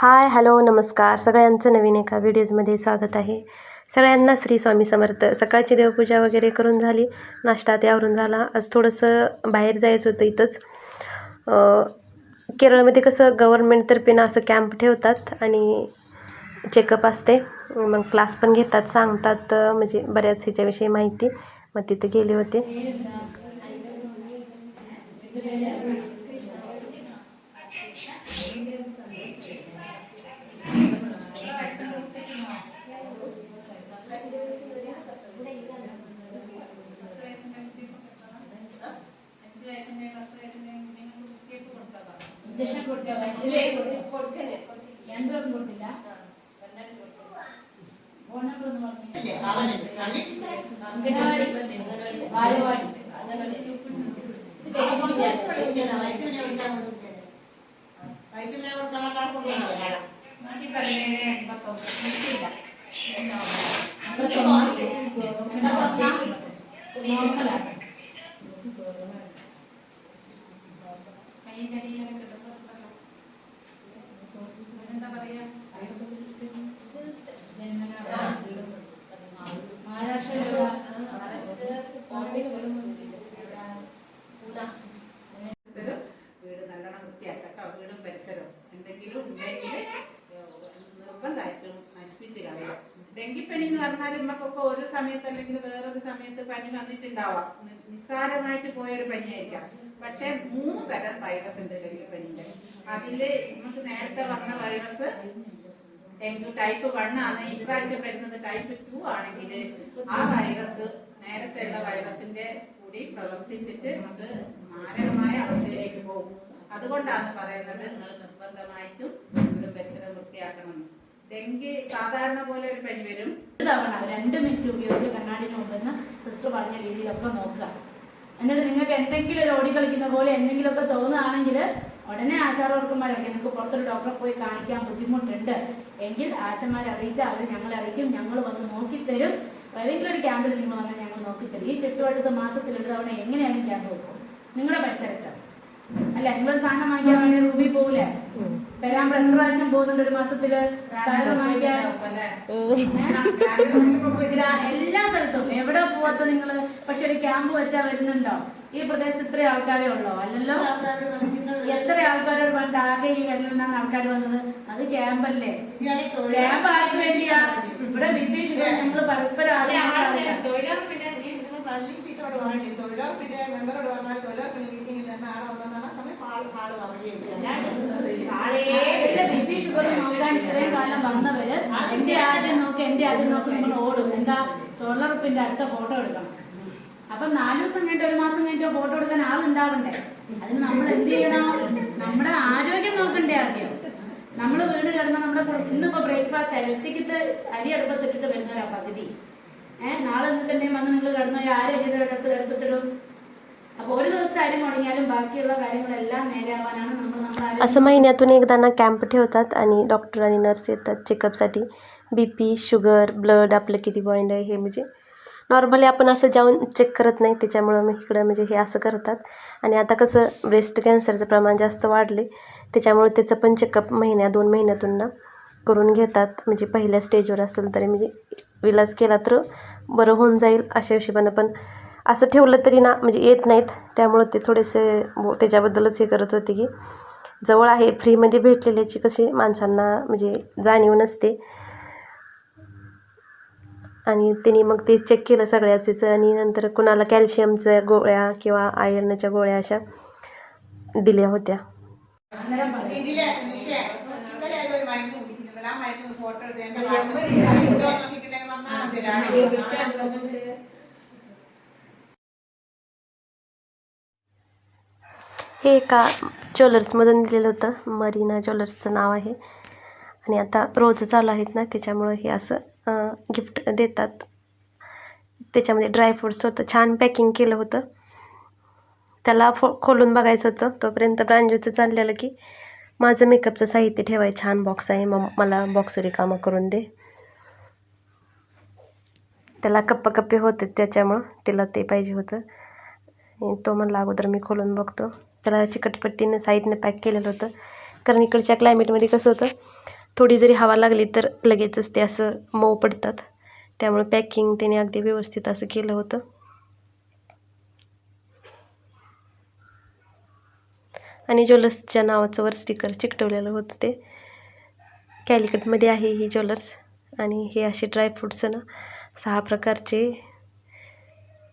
Hi hello नमस्कार. सगळ्यांचं नवीन एका व्हिडिओजमध्ये स्वागत आहे. सगळ्यांना श्री स्वामी समर्थ. सकाळची देवपूजा वगैरे करून झाली. नाश्ता त्यावरून झाला. आज थोडंसं बाहेर जायचं होतं इथंच. केरळमध्ये कसं गव्हर्नमेंटतर्फे ना असं कॅम्प ठेवतात आणि चेकअप असते. मग क्लास पण घेतात सांगतात म्हणजे बऱ्याच ह्याच्याविषयी माहिती. मग तिथे गेले होते. രണ്ടുപേർക്കും കൊടുത്തില്ല. ഫോൺ നമ്പർ ഒന്ന് പറഞ്ഞു അംഗനവാടി ബാലവാടി നോർമലാണ് കയ്യിന്റെ അടിയിലൊക്കെ കിട്ടും ഡെങ്കിപ്പനി എന്ന് പറഞ്ഞാൽ നമുക്കൊക്കെ ഒരു സമയത്ത് അല്ലെങ്കിൽ വേറൊരു സമയത്ത് പനി വന്നിട്ടുണ്ടാവാം. നിസ്സാരമായിട്ട് പോയൊരു പനിയായിരിക്കാം. പക്ഷെ മൂന്ന് തരം വൈറസ് ഉണ്ട് ഡെങ്കിപ്പനിന്റെ അതിൽ നമുക്ക് നേരത്തെ വന്ന വൈറസ് ഡെങ്കു ടൈപ്പ് വൺ ആണ്. ഇപ്രാവശ്യം വരുന്നത് ടൈപ്പ് ടു ആണെങ്കിൽ ആ വൈറസ് നേരത്തെ ഉള്ള വൈറസിന്റെ കൂടി പ്രവർത്തിച്ചിട്ട് നമുക്ക് മാരകമായ അവസ്ഥയിലേക്ക് പോകും. അതുകൊണ്ടാണ് പറയുന്നത് നിങ്ങൾ നിർബന്ധമായിട്ടും വീടും പരിസരം വൃത്തിയാക്കണം. ഡെങ്കി സാധാരണ പോലെ ഒരു പനി വരും. തവണ രണ്ട് മിനിറ്റ് ഉപയോഗിച്ച് കണ്ണാടിന് മുമ്പെന്ന് സിസ്റ്റർ പറഞ്ഞ രീതിയിലൊക്കെ നോക്കുക. എന്നിട്ട് നിങ്ങൾക്ക് എന്തെങ്കിലും ഒരു ഓടി കളിക്കുന്ന പോലെ എന്തെങ്കിലുമൊക്കെ തോന്നുകയാണെങ്കിൽ ഉടനെ ആശാവർക്കന്മാരൊക്കെ നിങ്ങൾക്ക് പുറത്തൊരു ഡോക്ടറെ പോയി കാണിക്കാൻ ബുദ്ധിമുട്ടുണ്ട്. എങ്കിൽ ആശന്മാരെ അറിയിച്ചാൽ അവർ ഞങ്ങളെ അറിയിക്കും ഞങ്ങൾ വന്ന് നോക്കിത്തരും. ഏതെങ്കിലും ഒരു ക്യാമ്പിൽ നിങ്ങൾ വന്നാൽ ഞങ്ങൾ നോക്കിത്തരും. ഈ ചുറ്റുവട്ടത്ത് മാസത്തിൽ ഒരു തവണ എങ്ങനെയാണ് ക്യാമ്പ് വെക്കും. നിങ്ങളുടെ പരിസരത്ത്. അല്ല നിങ്ങളൊരു സാധനം വാങ്ങിക്കാൻ വേണ്ടി റൂമിൽ പോകൂലേ എത്ര പ്രാവശ്യം പോകുന്നുണ്ട്? ഒരു മാസത്തിൽ സാധനം വാങ്ങിക്കാൻ? ഗ്രാ- എല്ലാ സ്ഥലത്തും. എവിടെ പോവാത്ത നിങ്ങൾ? പക്ഷെ ഒരു ക്യാമ്പ് വെച്ചാ വരുന്നുണ്ടോ? ഈ പ്രദേശത്ത് ഇത്ര ആൾക്കാരെ ഉള്ളോ? അല്ലല്ലോ? എത്ര ആൾക്കാരോട് പണ്ട് ആകെ ഈ വെല്ലെണ്ണാണ് ആൾക്കാർ വന്നത്? അത് ക്യാമ്പല്ലേ? ക്യാമ്പ് ആർക്ക് വേണ്ടിയാ? ഇവിടെ വിഭീഷ് നമ്മൾ പരസ്പരം തൊഴിലുറപ്പിന്റെ തള്ളി ടീച്ചറോട് പറഞ്ഞിട്ട് തൊഴിലുറപ്പിന്റെ മെമ്പറോട് പറഞ്ഞാൽ തൊഴിലുറപ്പിന്റെ മീറ്റിംഗിൽ തന്നെ ആളെ വന്നാണ് സമയം ആൾ ആൾ പറയുകയും ഷുഗർ നോക്കാൻ ഇത്രയും കാലം വന്നവര് എന്റെ ആദ്യം നോക്കി എന്റെ ആദ്യം നോക്കി നമ്മൾ ഓടും. എന്താ? തൊഴിലുറപ്പിന്റെ അടുത്ത ഫോട്ടോ എടുക്കണം. അപ്പൊ നാല് ദിവസം കഴിഞ്ഞിട്ട് ഒരു മാസം കഴിഞ്ഞിട്ട് ഫോട്ടോ എടുക്കാൻ ആളുണ്ടാവണ്ടേ? അതിന് നമ്മൾ എന്ത് ചെയ്യണം? നമ്മുടെ ആരോഗ്യം നോക്കണ്ടേ ആദ്യം. നമ്മൾ വീട് കിടന്ന നമ്മുടെ ഇന്നിപ്പോ ബ്രേക്ക്ഫാസ്റ്റ് ആയാലും ഉച്ചക്കത്തെ അരി അടുപ്പത്തിട്ടിട്ട് വരുന്നവരാ പകുതി. ഏഹ് നാളെ നിങ്ങൾക്ക് എന്തെങ്കിലും വന്ന് നിങ്ങൾ കിടന്നോ ആരും അരിയുടെ അടുപ്പ് അടുപ്പത്തിടും അപ്പൊ ഒരു ദിവസത്തെ അരി മുടങ്ങിയാലും ബാക്കിയുള്ള കാര്യങ്ങളെല്ലാം നേരെയാവാനാണ് നമ്മൾ നമ്മുടെ ആരോഗ്യം असं महिन्यातून एकदा ना कॅम्प ठेवतात आणि डॉक्टर आणि नर्स येतात चेकअपसाठी बी पी शुगर ब्लड आपलं किती पॉईंट आहे हे म्हणजे नॉर्मली आपण असं जाऊन चेक करत नाही त्याच्यामुळं मग इकडं म्हणजे हे असं करतात आणि आता कसं ब्रेस्ट कॅन्सरचं प्रमाण जास्त वाढले त्याच्यामुळे त्याचं पण चेकअप महिन्या दोन महिन्यातून ना करून घेतात म्हणजे पहिल्या स्टेजवर असेल तरी म्हणजे विलाज केला तर बरं होऊन जाईल अशा हिशोबानं. पण असं ठेवलं तरी ना म्हणजे येत नाहीत. त्यामुळं ते थोडेसे त्याच्याबद्दलच हे करत होते की जवळ आहे फ्रीमध्ये भेटलेल्याची कशी माणसांना म्हणजे जाणीव नसते. आणि त्यांनी मग ते चेक केलं सगळ्याचेच आणि नंतर कुणाला कॅल्शियमच्या गोळ्या किंवा आयर्नच्या गोळ्या अशा दिल्या होत्या. हे एका ज्वेलर्समधून दिलेलं होतं. मरीना ज्वेलर्सचं नाव आहे. आणि आता रोज चालू आहेत ना त्याच्यामुळं हे असं गिफ्ट देतात. त्याच्यामध्ये ड्रायफ्रूट्स होतं. छान पॅकिंग केलं होतं. त्याला फो खोलून बघायचं होतं. तोपर्यंत ब्रांजूचं चाललेलं की माझं मेकअपचं साहित्य ठेवाय छान बॉक्स आहे. मग मला बॉक्स रिकामा करून दे. त्याला कप्पाकप्पे होते त्याच्यामुळं तिला ते पाहिजे होतं. आणि तो म्हणला अगोदर मी खोलून बघतो. त्याला चिकटपट्टीनं साईडनं पॅक केलेलं होतं. कारण इकडच्या क्लायमेटमध्ये कसं होतं थोडी जरी हवा लागली तर लगेचच ते असं मऊ पडतात. त्यामुळे पॅकिंग त्याने अगदी व्यवस्थित असं केलं होतं. आणि ज्वेलर्सच्या नावाचं वर स्टिकर चिकटवलेलं होतं ते. कॅलिकटमध्ये आहे ही ज्वेलर्स. आणि हे असे ड्रायफ्रूट्स ना सहा प्रकारचे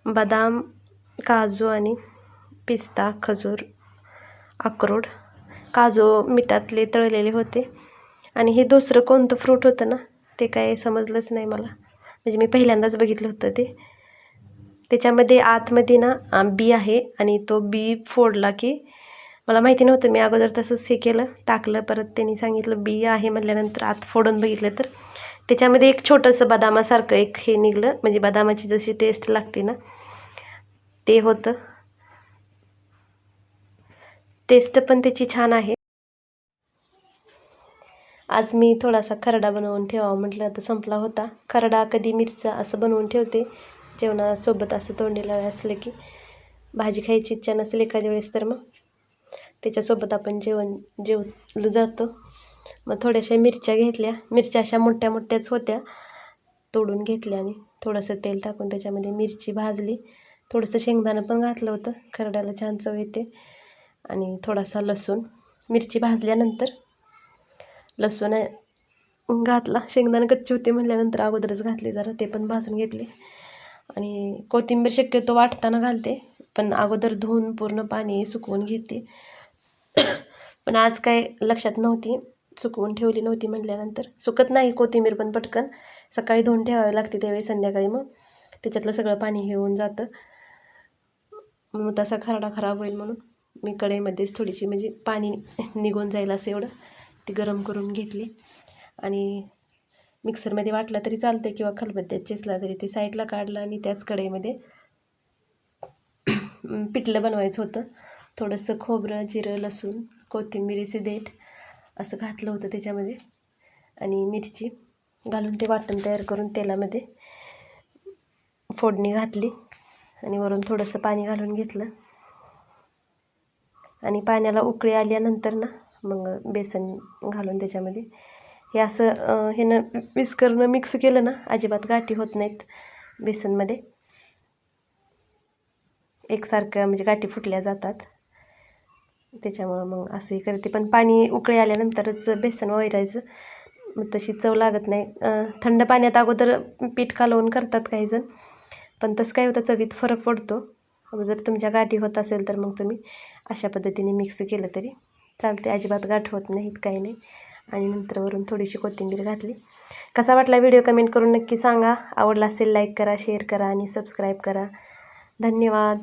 बदाम काजू आणि पिस्ता खजूर अक्रोड. काजू मिठातले तळलेले होते. आणि हे दुसरं कोणतं फ्रूट होतं ना ते काय समजलंच नाही मला. म्हणजे मी पहिल्यांदाच बघितलं होतं ते. त्याच्यामध्ये आतमध्ये ना बी आहे आणि तो बी फोडला की मला माहिती नव्हतं मी अगोदर तसंच हे केलं टाकलं परत त्यांनी सांगितलं बी आहे म्हटल्यानंतर आत फोडून बघितलं तर. त्याच्यामध्ये एक छोटंसं बदामासारखं एक हे निघलं. म्हणजे बदामाची जशी टेस्ट लागते ना ते होतं. टेस्ट पण त्याची छान आहे. आज मी थोडासा खरडा बनवून ठेवावा म्हटलं तर संपला होता. खरडा कधी मिरचा असं बनवून ठेवते. जेवणासोबत असं तोंडीला असलं की भाजी खायची इच्छा नसेल एखाद्या वेळेस तर मग. त्याच्यासोबत आपण जेवण जेवलं जातं. मग थोड्याशा मिरच्या घेतल्या. मिरच्या अशा मोठ्या मोठ्याच होत्या. तोडून घेतल्या आणि थोडंसं तेल टाकून त्याच्यामध्ये मिरची भाजली. थोडंसं शेंगदाणं पण घातलं होतं. खरड्याला छान चव येते. आणि थोडासा लसूण. मिरची भाजल्यानंतर लसूण घातला. शेंगदाणं कच्चे होते म्हटल्यानंतर अगोदरच घातले जरा. ते पण भाजून घेतले. आणि कोथिंबीर शक्यतो वाटताना घालते. पण अगोदर धुवून पूर्ण पाणी सुकवून घेते. पण आज काय लक्षात नव्हती. सुकवून ठेवली नव्हती म्हटल्यानंतर. सुकत नाही कोथिंबीर पण पटकन. सकाळी धुवून ठेवावी लागते त्यावेळी संध्याकाळी मग. त्याच्यातलं सगळं पाणी हे होऊन जातं. मग तसा खरडा खराब होईल म्हणून मी कढईमध्येच थोडीशी म्हणजे पाणी निघून जाईल असं एवढं ती गरम करून घेतली. आणि मिक्सरमध्ये वाटलं तरी चालतं किंवा खलबत्त्यात चेचला तरी ते साईडला काढलं आणि त्याच कढईमध्ये पिठलं बनवायचं होतं. थोडंसं खोबरं जिरं लसूण कोथिंबिरीचे देठ असं घातलं होतं त्याच्यामध्ये. आणि मिरची घालून ते वाटण तयार करून तेलामध्ये फोडणी घातली आणि वरून थोडंसं पाणी घालून घेतलं. आणि पाण्याला उकळी आल्यानंतर ना मग बेसन घालून त्याच्यामध्ये. हे असं हे न विस्करनं मिक्स केलं ना अजिबात गाठी होत नाहीत बेसनमध्ये. एकसारखं म्हणजे गाठी फुटल्या जातात. त्याच्यामुळं मग असंही करते. पण पाणी उकळी आल्यानंतरच बेसन वैरायचं मग तशी चव लागत नाही. थंड पाण्यात अगोदर पीठ कालवून करतात काहीजण. पण तसं काय होतं चवीत फरक पडतो. जर तुमच्या गाठी होत असेल तर मग तुम्ही अशा पद्धतीने मिक्स केलं तरी चालते अजिबात गाठ होत नाहीत काही नाही. आणि नंतर वरून थोडीशी कोथिंबीर घातली. कसा वाटला व्हिडिओ कमेंट करून नक्की सांगा. आवडला असेल लाईक करा शेअर करा आणि सबस्क्राईब करा. धन्यवाद.